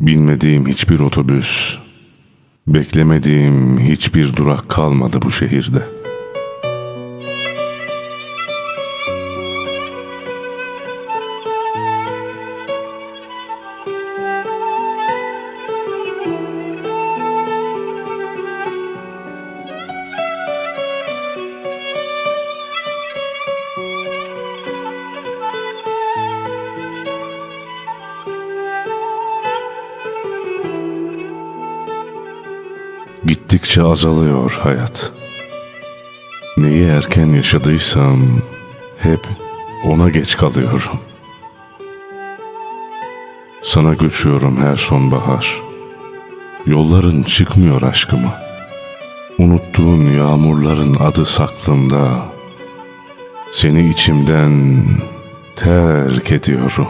Bilmediğim hiçbir otobüs, beklemediğim hiçbir durak kalmadı bu şehirde. Gittikçe azalıyor hayat. Neyi erken yaşadıysam hep ona geç kalıyorum. Sana göçüyorum her sonbahar. Yolların çıkmıyor aşkıma. Unuttuğun yağmurların adı saklımda. Seni içimden terk ediyorum.